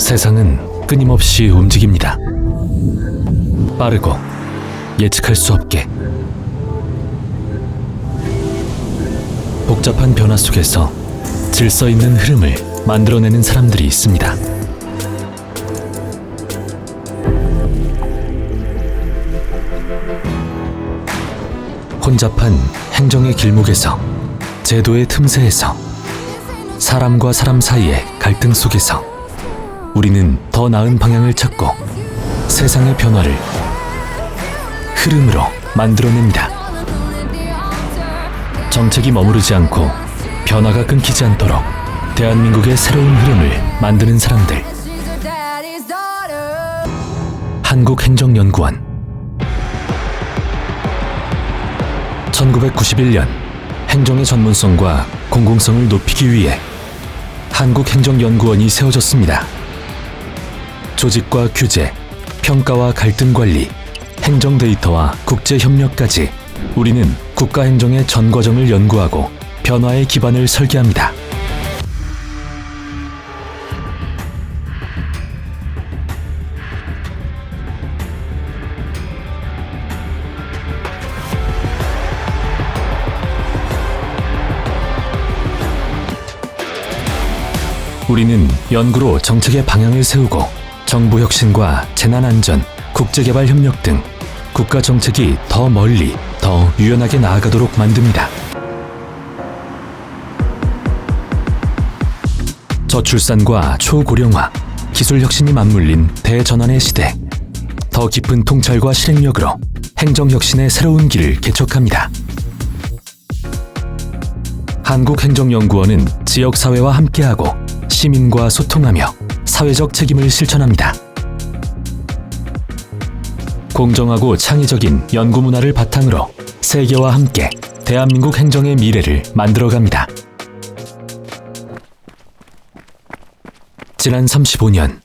세상은 끊임없이 움직입니다. 빠르고 예측할 수 없게 복잡한 변화 속에서 질서 있는 흐름을 만들어내는 사람들이 있습니다. 혼잡한 행정의 길목에서 제도의 틈새에서 사람과 사람 사이의 갈등 속에서 우리는 더 나은 방향을 찾고 세상의 변화를 흐름으로 만들어냅니다. 정책이 머무르지 않고 변화가 끊기지 않도록 대한민국의 새로운 흐름을 만드는 사람들 한국행정연구원 1991년 행정의 전문성과 공공성을 높이기 위해 한국행정연구원이 세워졌습니다. 조직과 규제, 평가와 갈등 관리, 행정 데이터와 국제 협력까지 우리는 국가 행정의 전 과정을 연구하고 변화의 기반을 설계합니다. 우리는 연구로 정책의 방향을 세우고 정부 혁신과 재난안전, 국제개발 협력 등 국가 정책이 더 멀리, 더 유연하게 나아가도록 만듭니다. 저출산과 초고령화, 기술 혁신이 맞물린 대전환의 시대. 더 깊은 통찰과 실행력으로 행정 혁신의 새로운 길을 개척합니다. 한국행정연구원은 지역사회와 함께하고 시민과 소통하며 사회적 책임을 실천합니다. 공정하고 창의적인 연구 문화를 바탕으로 세계와 함께 대한민국 행정의 미래를 만들어갑니다. 지난 35년,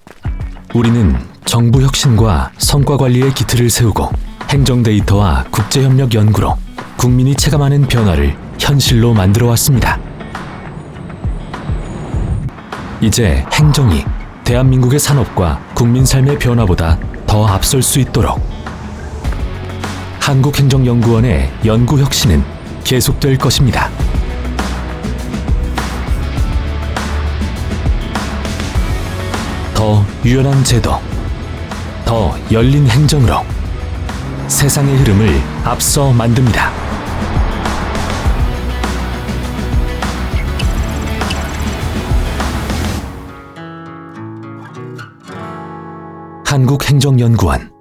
우리는 정부 혁신과 성과 관리의 기틀을 세우고 행정 데이터와 국제 협력 연구로 국민이 체감하는 변화를 현실로 만들어 왔습니다. 이제 행정이 대한민국의 산업과 국민 삶의 변화보다 더 앞설 수 있도록 한국행정연구원의 연구 혁신은 계속될 것입니다. 더 유연한 제도, 더 열린 행정으로 세상의 흐름을 앞서 만듭니다. 한국행정연구원